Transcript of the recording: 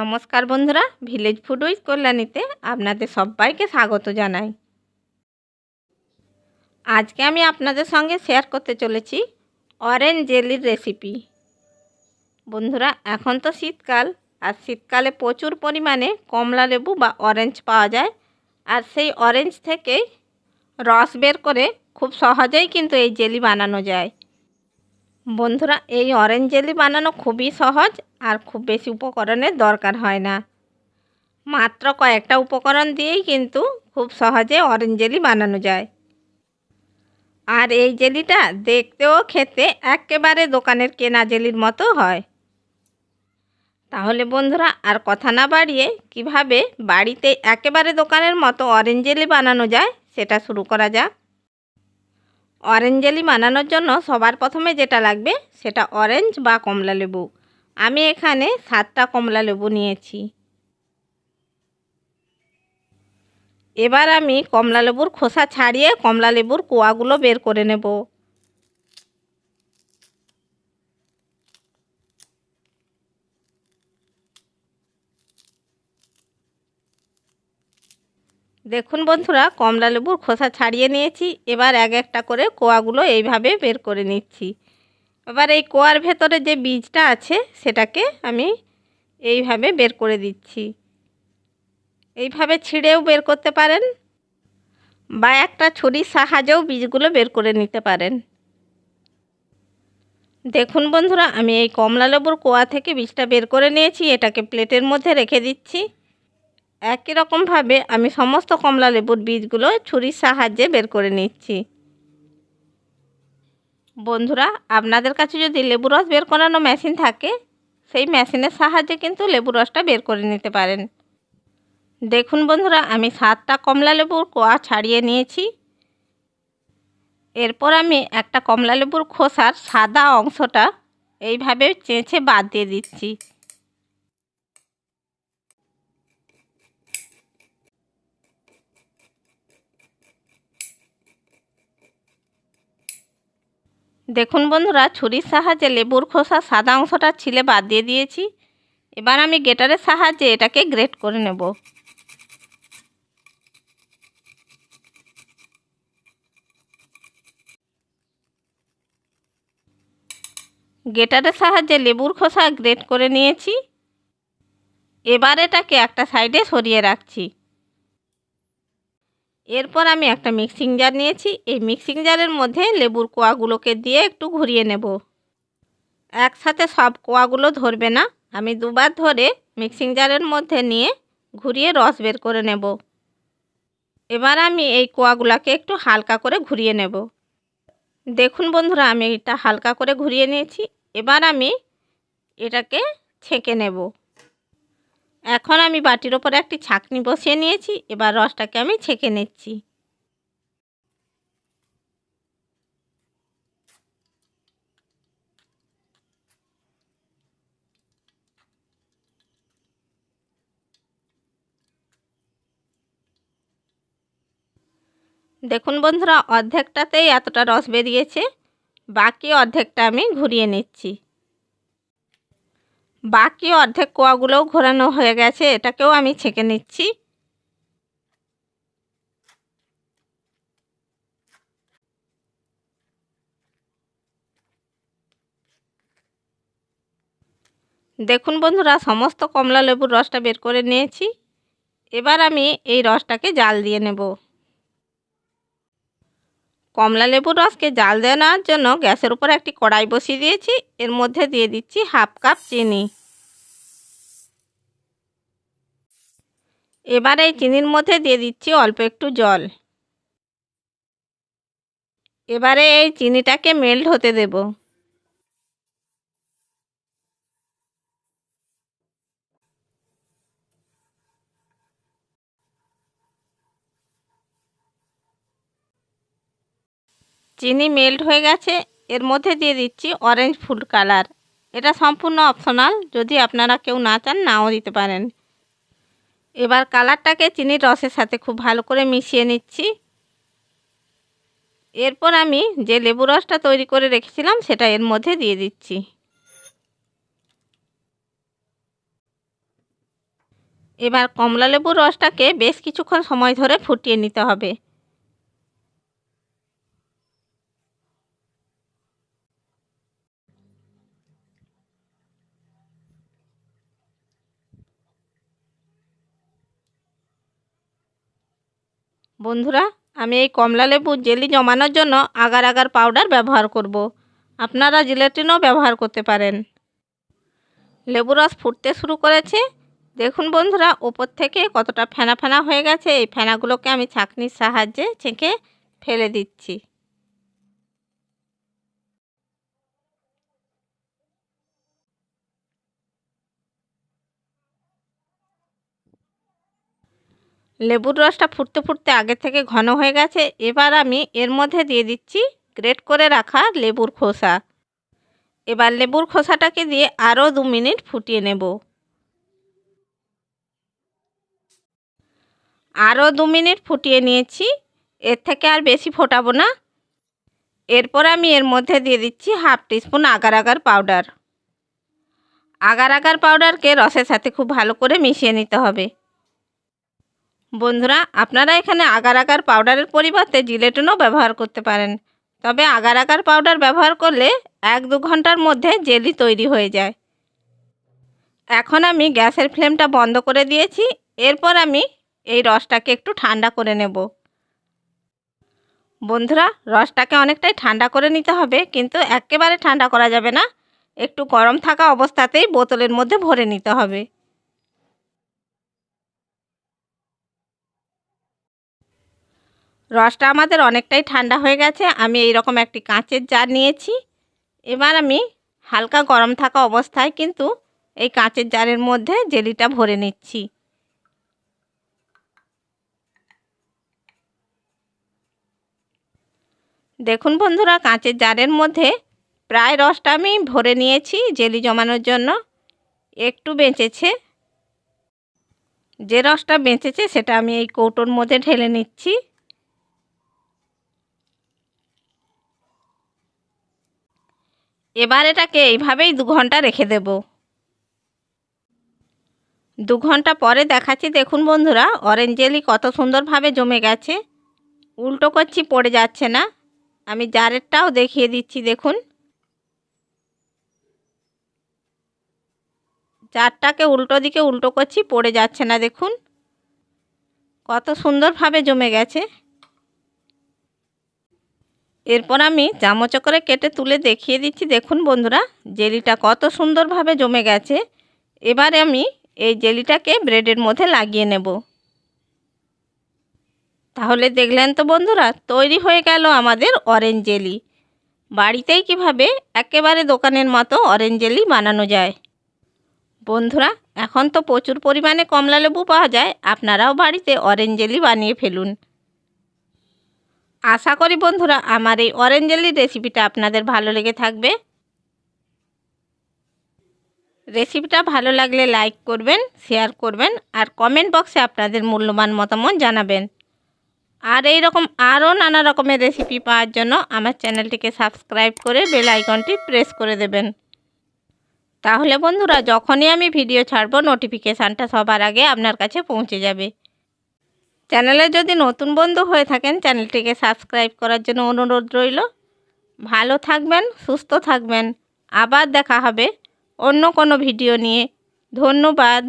নমস্কার বন্ধুরা village food with কল্যাণীতে আপনাদের সবাইকে স্বাগত জানাই। আজকে আমি আপনাদের সঙ্গে শেয়ার করতে চলেছি অরেঞ্জ জেলির রেসিপি বন্ধুরা, এখন তো শীতকাল, আর শীতকালে প্রচুর পরিমাণে কমলা লেবু বা অরেঞ্জ পাওয়া যায়, আর সেই অরেঞ্জ থেকে রস বের করে খুব সহজেই কিন্তু এই জেলি বানানো যায়। বন্ধুরা, এই অরেঞ্জ জেলি বানানো খুবই সহজ আর খুব বেশি উপকরণের দরকার হয় না। মাত্র কয়েকটা উপকরণ দিয়েই কিন্তু খুব সহজে অরেঞ্জ জেলি বানানো যায়। আর এই জেলিটা দেখতেও খেতে একেবারে দোকানের কেনা জেলির মতো হয়। তাহলে বন্ধুরা, আর কথা না বাড়িয়ে কীভাবে বাড়িতে একেবারে দোকানের মতো অরেঞ্জ জেলি বানানো যায়, সেটা শুরু করা যাক। অরেঞ্জ জেলি বানানোর জন্য সবার প্রথমে যেটা লাগবে সেটা অরেঞ্জ বা কমলা লেবু। আমি এখানে সাতটা কমলা লেবু নিয়েছি। এবার আমি কমলা লেবুর খোসা ছাড়িয়ে কমলা লেবুর কোয়াগুলো বের করে নেব। দেখুন বন্ধুরা, কমলা লেবুর খোসা ছাড়িয়ে নিয়েছি। এবার এক একটা করে কোয়াগুলো এইভাবে বের করে নিচ্ছি। এবার এই কোয়ার ভেতরে যে বীজটা আছে, সেটাকে আমি এইভাবে বের করে দিচ্ছি। এইভাবে ছিঁড়েও বের করতে পারেন বা একটা ছুরির সাহায্যেও বীজগুলো বের করে নিতে পারেন। দেখুন বন্ধুরা, আমি এই কমলা লেবুর কোয়া থেকে বীজটা বের করে নিয়েছি। এটাকে প্লেটের মধ্যে রেখে দিচ্ছি। একই রকমভাবে আমি সমস্ত কমলা লেবুর বীজগুলো ছুরির সাহায্যে বের করে নিচ্ছি। বন্ধুরা, আপনাদের কাছে যদি লেবু রস বের করানো মেশিন থাকে, সেই মেশিনের সাহায্যে কিন্তু লেবু রসটা বের করে নিতে পারেন। দেখুন বন্ধুরা, আমি সাতটা কমলা লেবুর কোয়া ছাড়িয়ে নিয়েছি। এরপর আমি একটা কমলা লেবুর খোসার সাদা অংশটা এইভাবে চেঁচে বাদ দিয়ে দিচ্ছি। দেখুন বন্ধুরা, ছুরির সাহায্যে লেবুর খোসা সাদা অংশটা ছিলে বাদ দিয়ে দিয়েছি। এবার আমি গেটারের সাহায্যে এটাকে গ্রেট করে নেব। গেটারের সাহায্যে লেবুর খোসা গ্রেট করে নিয়েছি। এবার এটাকে একটা সাইডে সরিয়ে রাখছি। এরপর আমি একটা মিক্সিং জার নিয়েছি। এই মিক্সিং জারের মধ্যে লেবুর কোয়াগুলোকে দিয়ে একটু ঘুরিয়ে নেব। একসাথে সব কোয়াগুলো ধরবে না। আমি দুবার ধরে মিক্সিং জারের মধ্যে নিয়ে ঘুরিয়ে রস বের করে নেব। এবার আমি এই কোয়াগুলোকে একটু হালকা করে ঘুরিয়ে নেব। দেখুন বন্ধুরা, আমি এটা হালকা করে ঘুরিয়ে নিয়েছি। এবার আমি এটাকে ছেঁকে নেব। এখন আমি বাটির ওপরে একটি ছাকনি বসিয়ে নিয়েছি, এবার রসটাকে আমি ছেঁকে নিচ্ছি। দেখুন বন্ধুরা, অর্ধেকটাতেই এতটা রস বেরিয়েছে, বাকি অর্ধেকটা আমি ঘুরিয়ে নিচ্ছি। বাকি অর্ধেক কোয়াগুলোও ঘোরানো হয়ে গেছে, এটাকেও আমি ছেঁকে নিচ্ছি। দেখুন বন্ধুরা, সমস্ত কমলা লেবুর রসটা বের করে নিয়েছি। এবার আমি এই রসটাকে জাল দিয়ে নেব। কমলা লেবুর রসকে জাল দেওয়ার জন্য গ্যাসের উপর একটি কড়াই বসিয়ে দিয়েছি। এর মধ্যে দিয়ে দিচ্ছি হাফ কাপ চিনি। এবার এই চিনির মধ্যে দিয়ে দিচ্ছি অল্প একটু জল। এবারে এই চিনিটাকে মেল্ট হতে দেব। চিনি মেল্ট হয়ে গেছে। এর মধ্যে দিয়ে দিচ্ছি অরেঞ্জ ফুড কালার এটা সম্পূর্ণ অপশনাল যদি আপনারা কেউ না চান, নাও দিতে পারেন। এবার কালারটাকে চিনির রসের সাথে খুব ভালো করে মিশিয়ে নিচ্ছি। এরপর আমি যে লেবু রসটা তৈরি করে রেখেছিলাম, সেটা এর মধ্যে দিয়ে দিচ্ছি। এবার কমলা লেবুর রসটাকে বেশ কিছুক্ষণ সময় ধরে ফুটিয়ে নিতে হবে। বন্ধুরা, আমি এই কমলা লেবুর জেলি জমানোর জন্য আগার আগার পাউডার ব্যবহার করব। আপনারা জিলেটিনও ব্যবহার করতে পারেন। লেবু রস ফুটতে শুরু করেছে। দেখুন বন্ধুরা, ওপর থেকে কতটা ফেনা ফেনা হয়ে গেছে। এই ফেনাগুলোকে আমি ছাঁকনির সাহায্যে ছেঁকে ফেলে দিচ্ছি। লেবুর রসটা ফুটতে ফুটতে আগে থেকে ঘন হয়ে গেছে, এবার আমি এর মধ্যে দিয়ে দিচ্ছি গ্রেট করে রাখা লেবুর খোসা। এবার লেবুর খোসাটাকে দিয়ে আরও দু মিনিট ফুটিয়ে নেব। আরও দু মিনিট ফুটিয়ে নিয়েছি, এর থেকে আর বেশি ফোটাবো না। এরপর আমি এর মধ্যে দিয়ে দিচ্ছি half teaspoon agar agar powder. Agar agar পাউডারকে রসের সাথে খুব ভালো করে মিশিয়ে নিতে হবে। বন্ধুরা, আপনারা এখানে আগার আগার পাউডারের পরিবর্তে জিলেটনও ব্যবহার করতে পারেন। তবে আগার আগার পাউডার ব্যবহার করলে এক দু ঘণ্টার মধ্যে জেলি তৈরি হয়ে যায়। এখন আমি গ্যাসের ফ্লেমটা বন্ধ করে দিয়েছি। এরপর আমি এই রসটাকে একটু ঠান্ডা করে নেব। বন্ধুরা, রসটাকে অনেকটাই ঠান্ডা করে নিতে হবে, কিন্তু একেবারে ঠান্ডা করা যাবে না। একটু গরম থাকা অবস্থাতেই বোতলের মধ্যে ভরে নিতে হবে। রসটা আমাদের অনেকটাই ঠান্ডা হয়ে গেছে। আমি এই রকম একটি কাঁচের জার নিয়েছি। এবার আমি হালকা গরম থাকা অবস্থায় কিন্তু এই কাঁচের জারের মধ্যে জেলিটা ভরে নিচ্ছি। দেখুন বন্ধুরা, কাঁচের জারের মধ্যে প্রায় রসটা আমি ভরে নিয়েছি জেলি জমানোর জন্য। একটু বেঁচেছে। যে রসটা বেঁচেছে সেটা আমি এই কৌটোর মধ্যে ঢেলে নিচ্ছি। এবার এটাকে এইভাবেই দু ঘণ্টা রেখে দেব। দু ঘণ্টা পরে দেখাচ্ছি, দেখুন বন্ধুরা অরেঞ্জ জেলি কত সুন্দরভাবে জমে গেছে। উল্টো করছি, পড়ে যাচ্ছে না। আমি জারেরটাও দেখিয়ে দিচ্ছি, দেখুন। জারটাকে উল্টো দিকে উল্টো করছি, পড়ে যাচ্ছে না, দেখুন। কত সুন্দরভাবে জমে গেছে। এরপর আমি চামচ করে কেটে তুলে দেখিয়ে দিচ্ছি। দেখুন বন্ধুরা, জেলিটা কত সুন্দরভাবে জমে গেছে। এবারে আমি এই জেলিটাকে ব্রেডের মধ্যে লাগিয়ে নেব। তাহলে দেখলেন তো বন্ধুরা, তৈরি হয়ে গেল আমাদের অরেঞ্জ জেলি। বাড়িতেই কীভাবে একেবারে দোকানের মতো অরেঞ্জ জেলি বানানো যায়। বন্ধুরা, এখন তো প্রচুর পরিমাণে কমলা লেবু পাওয়া যায়। আপনারাও বাড়িতে অরেঞ্জ জেলি বানিয়ে ফেলুন। আশা করি বন্ধুরা আমার এই অরেঞ্জ জেলির রেসিপিটা আপনাদের ভালো লেগে থাকবে। রেসিপিটা ভালো লাগলে লাইক করবেন শেয়ার করবেন, আর কমেন্ট বক্সে আপনাদের মূল্যবান মতামত জানাবেন। আর এই রকম আরও নানা রকমের রেসিপি পাওয়ার জন্য আমার চ্যানেলটিকে সাবস্ক্রাইব করে বেল আইকনটি প্রেস করে দেবেন। তাহলে বন্ধুরা, যখনই আমি ভিডিও ছাড়বো নোটিফিকেশানটা সবার আগে আপনার কাছে পৌঁছে যাবে। চ্যানেলে যদি নতুন বন্ধু হয়ে থাকেন, চ্যানেলটিকে সাবস্ক্রাইব করার জন্য অনুরোধ রইল। ভালো থাকবেন, সুস্থ থাকবেন। আবার দেখা হবে অন্য কোনো ভিডিও নিয়ে। ধন্যবাদ।